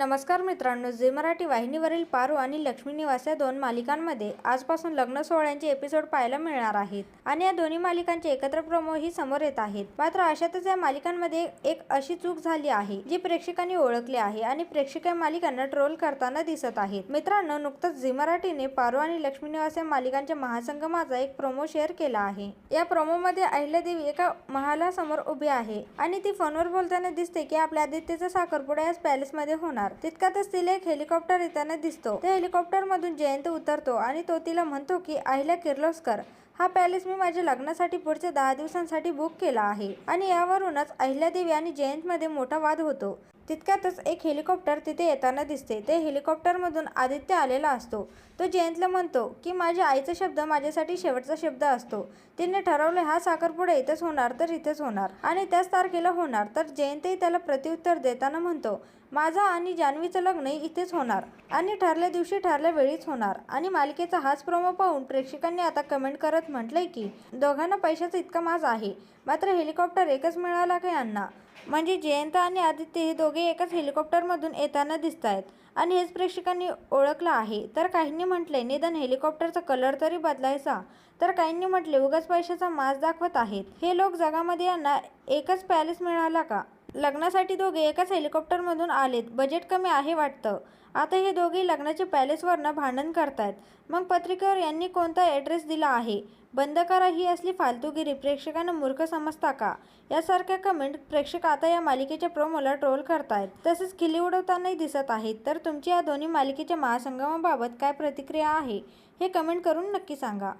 नमस्कार मित्रांनो झी मराठी वाहिनीवरील पारू आणि लक्ष्मी निवास या दोन मालिकांमध्ये आजपासून लग्न सोहळ्यांचे एपिसोड पाहायला मिळणार आहेत. आणि या दोन्ही मालिकांचे एकत्र प्रोमो ही समोर येत आहेत. मात्र अशातच या मालिकांमध्ये एक अशी चूक झाली आहे जी प्रेक्षकांनी ओळखली आहे आणि प्रेक्षक या मालिकांना ट्रोल करताना दिसत आहेत. मित्रांनो नुकतंच झी मराठीने पारू आणि लक्ष्मी निवास या मालिकांच्या महासंगमाचा एक प्रोमो शेअर केला आहे. या प्रोमोमध्ये अहिल्यादेवी एका महालासमोर उभी आहे आणि ती फोनवर बोलताना दिसते की आपल्या आदित्यचा साखरपुडा याच पॅलेसमध्ये होणार. तितक्यातच तिला एक हेलिकॉप्टर येताना दिसतो. त्या हेलिकॉप्टर मधून जयंत उतरतो आणि तो तिला म्हणतो की अहिल्या किर्लोस्कर हा पॅलेस मी माझ्या लग्नासाठी पुढच्या दहा दिवसांसाठी बुक केला आहे. आणि यावरूनच अहिल्यादेवी आणि जयंत मध्ये मोठा वाद होतो. तितक्यातच एक हेलिकॉप्टर तिथे येताना दिसते. ते हेलिकॉप्टरमधून आदित्य आलेला असतो. तो जयंतला म्हणतो की माझ्या आईचा शब्द माझ्यासाठी शेवटचा शब्द असतो. तिने ठरवलं हा साखरपुडा इथेच होणार तर इथेच होणार. आणि त्याच तारखेला होणार तर जयंतही त्याला प्रत्युत्तर देताना म्हणतो माझा आणि जान्हवीचं लग्न इथेच होणार. आणि ठरल्या दिवशी ठरल्या वेळीच होणार. आणि मालिकेचा हाच प्रोमो पाहून प्रेक्षकांनी आता कमेंट करत म्हटलंय की दोघांना पैशाचा इतका माज आहे. मात्र हेलिकॉप्टर एकच मिळाला का यांना? म्हणजे जयंत आणि आदित्य हे दोघे एकाच हेलिकॉप्टरमधून येताना दिसत आहेत आणि हेच प्रेक्षकांनी ओळखलं आहे. तर काहींनी म्हटले निदान हेलिकॉप्टरचा कलर तरी बदलायचा तर काहींनी म्हटले उगाच पैशाचा मास दाखवत आहेत. हे लोक जगामध्ये यांना एकच पॅलेस मिळाला का? लग्नासाठी दोघे एकाच हेलिकॉप्टरमधून आलेत. बजेट कमी आहे वाटतं. आता हे दोघे लग्नाच्या पॅलेसवरनं भांडण करतायत. मग पत्रिकेवर यांनी कोणता ॲड्रेस दिला आहे? बंद करा ही असली फालतूगिरी प्रेक्षकांना मूर्ख समजता का? यासारख्या कमेंट प्रेक्षक आता या मालिकेच्या प्रोमोला ट्रोल करतायत. तसेच खिल्ली उडवतानाही दिसत आहेत. तर तुमची या दोन्ही मालिकेच्या महासंगमाबाबत काय प्रतिक्रिया आहे? हे कमेंट करून नक्की सांगा.